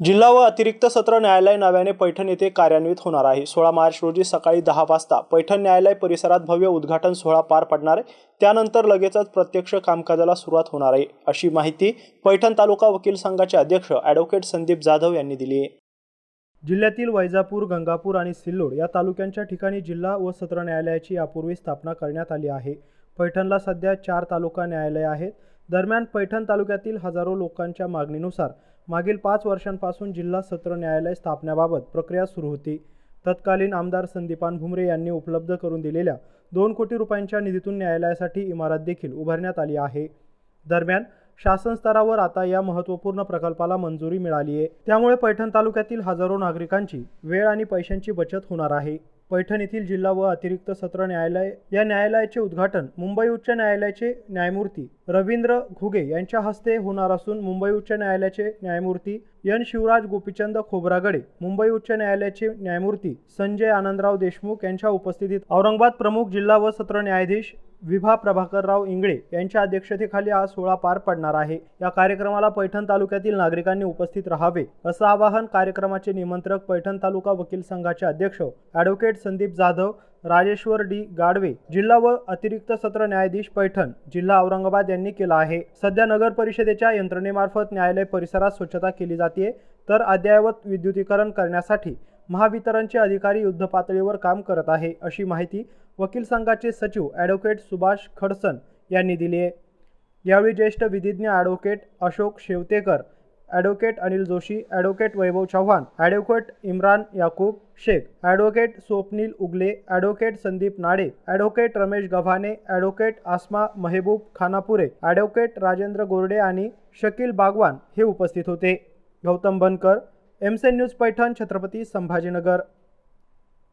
जिल्हा व अतिरिक्त सत्र न्यायालय नव्याने पैठण येथे कार्यान्वित होणार आहे. सोळा मार्च रोजी सकाळी दहा वाजता पैठण न्यायालय परिसरात भव्य उद्घाटन सोहळा पार पडणार आहे. त्यानंतर लगेचच प्रत्यक्ष कामकाजाला सुरुवात होणार आहे. अशी माहिती पैठण तालुका वकील संघाचे अध्यक्ष ॲडव्होकेट संदीप जाधव यांनी दिली आहे. जिल्ह्यातील वैजापूर गंगापूर आणि सिल्लोड या तालुक्यांच्या ठिकाणी जिल्हा व सत्र न्यायालयाची यापूर्वी स्थापना करण्यात आली आहे. पैठणला सध्या चार तालुका न्यायालय आहेत. दरम्यान पैठण तालुक्यातील हजारो लोकांच्या मागणीनुसार मागील पाच वर्षांपासून जिल्हा सत्र न्यायालय स्थापण्याबाबत प्रक्रिया सुरू होती. तत्कालीन आमदार संदीपान भुमरे यांनी उपलब्ध करून दिलेल्या दोन कोटी रुपयांच्या निधीतून न्यायालयासाठी इमारत देखील उभारण्यात आली आहे. दरम्यान शासन स्तरावर आता या महत्त्वपूर्ण प्रकल्पाला मंजुरी मिळाली आहे त्यामुळे पैठण तालुक्यातील हजारो नागरिकांची वेळ आणि पैशांची बचत होणार आहे. पैठण येथील जिल्हा व अतिरिक्त सत्र न्यायालय या न्यायालयाचे उद्घाटन मुंबई उच्च न्यायालयाचे न्यायमूर्ती रवींद्र घुगे यांच्या हस्ते होणार असून मुंबई उच्च न्यायालयाचे न्यायमूर्ती एन. शिवराज गोपीचंद खोब्रागडे मुंबई उच्च न्यायालयाचे न्यायमूर्ती संजय आनंदराव देशमुख यांच्या उपस्थितीत औरंगाबाद प्रमुख जिल्हा व सत्र न्यायाधीश विभा प्रभाकरराव इंगळे यांच्या अध्यक्षतेखाली आज सोहळा पार पडणार आहे. या कार्यक्रमाला पैठण तालुक्यातील नागरिकांनी उपस्थित राहावे असं आवाहन कार्यक्रमाचे निमंत्रक पैठण तालुका वकील संघाचे अध्यक्ष ॲडव्होकेट संदीप जाधव राजेश्वर डी गाडवे जिल्हा व अतिरिक्त सत्र न्यायाधीश पैठण जिल्हा औरंगाबाद यांनी केला आहे. सध्या नगर परिषदेच्या यंत्रणेमार्फत न्यायालय परिसरात स्वच्छता केली जाते तर अद्ययावत विद्युतीकरण करण्यासाठी महावितरणचे अधिकारी युद्धपातळीवर काम करत आहे अशी माहिती वकील संघाचे सचिव ॲडव्होकेट सुभाष खडसन यांनी दिली आहे. यावेळी ज्येष्ठ विधिज्ञ advocate Ashok Shevtekar advocate Anil Joshi advocate Vaibhav Chavan advocate Imran Yakub Shaikh advocate Swapnil Ugale advocate Sandeep Nade advocate Ramesh Gavhane advocate Asma Mehboob Khanapure advocate Rajendra Gorde आणि शकील बागवान हे उपस्थित होते. गौतम बनकर एमसेन न्यूज पैठण छत्रपती संभाजीनगर.